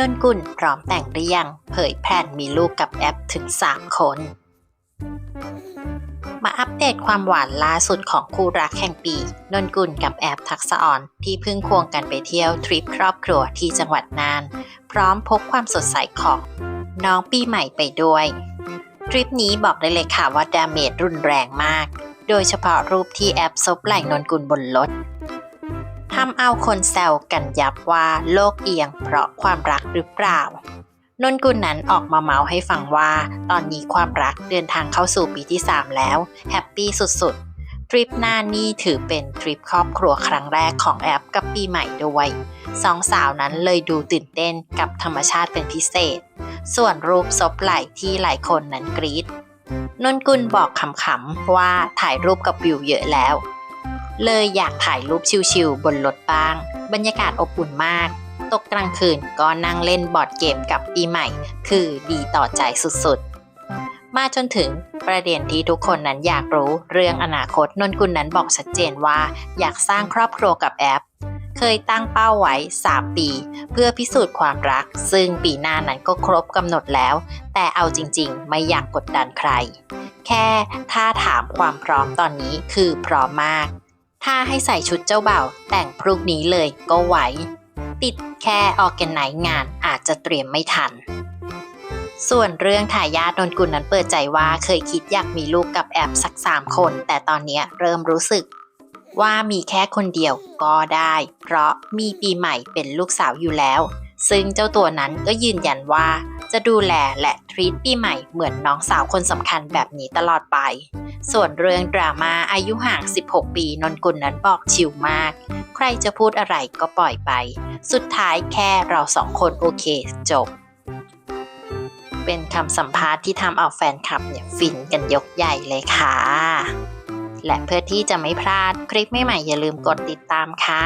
นนกุลพร้อมแต่งหรือยังเผยแพลนมีลูกกับแอปถึง 3 คน มาอัปเดตความหวานล่าสุดของคู่รักแห่งปี นนกุลกับแอปทักษะอ่อนที่เพิ่งควงกันไปเที่ยวทริปครอบครัวที่จังหวัดน่าน พร้อมพกความสดใสของน้องปีใหม่ไปด้วย ทริปนี้บอกได้เลยค่ะว่าดาเมจรุนแรงมาก โดยเฉพาะรูปที่แอปซบไหล่นนกุลบนรถ ทำเอาคนแซวกันยับว่าโลกเอียงเพราะความรักหรือเปล่านนกุลนั้นออกมาเมาให้ฟังว่า ตอนนี้ความรักเดินทางเข้าสู่ปีที่ 3 แล้ว แฮปปี้สุดๆ ทริปหน้านี่ถือเป็นทริปครอบครัวครั้งแรกของแอปกับปีใหม่ด้วยสองสาวนั้นเลยดูตื่นเต้นกับธรรมชาติเป็นพิเศษ ส่วนรูปซบไหล่ที่หลายคนนั้นกรี๊ดนนกุลบอกขำๆว่าถ่ายรูปกับวิวเยอะแล้ว เลยอยากถ่ายรูปชิวๆบนรถบ้าง บรรยากาศอบอุ่นมาก ตกกลางคืนก็นั่งเล่นบอร์ดเกมกับปีใหม่ คือดีต่อใจสุดๆ มาจนถึงประเด็นที่ทุกคนนั้นอยากรู้เรื่องอนาคตนนกุลนั้นบอกชัดเจนว่า อยากสร้างครอบครัวกับแอป เคยตั้งเป้าไว้ 3 ปี เพื่อพิสูจน์ความรัก ซึ่งปีหน้านั้นก็ครบกำหนดแล้ว แต่เอาจริง ๆ ไม่อยากกดดันใคร แค่ถ้าถามความพร้อมตอนนี้คือพร้อมมาก ถ้าให้ใส่ชุดเจ้าบ่าวแต่งพรุ่งนี้เลยก็ไหว ติดแค่ออกแกนไหนงานอาจจะเตรียมไม่ทัน ส่วนเรื่องทายาทนนกุลนั้นเปิดใจว่าเคยคิดอยากมีลูกกับแอบสักสามคน แต่ตอนนี้เริ่มรู้สึกว่ามีแค่คนเดียวก็ได้ เพราะมีปีใหม่เป็นลูกสาวอยู่แล้ว ซึ่งเจ้าตัวนั้นก็ยืนยันว่า จะดูแลและทรีตปีใหม่เหมือนน้องสาวคนสำคัญแบบนี้ตลอดไป ส่วนเรื่องดราม่าอายุห่าง 16 ปีนนกุลนั้นบอกชิลมาก ใครจะพูดอะไรก็ปล่อยไป สุดท้ายแค่เราสองคนโอเคจบ เป็นคำสัมภาษณ์ที่ทำเอาแฟนคลับเนี่ยฟินกันยกใหญ่เลยค่ะ และเพื่อที่จะไม่พลาดคลิปใหม่ๆอย่าลืมกดติดตามค่ะ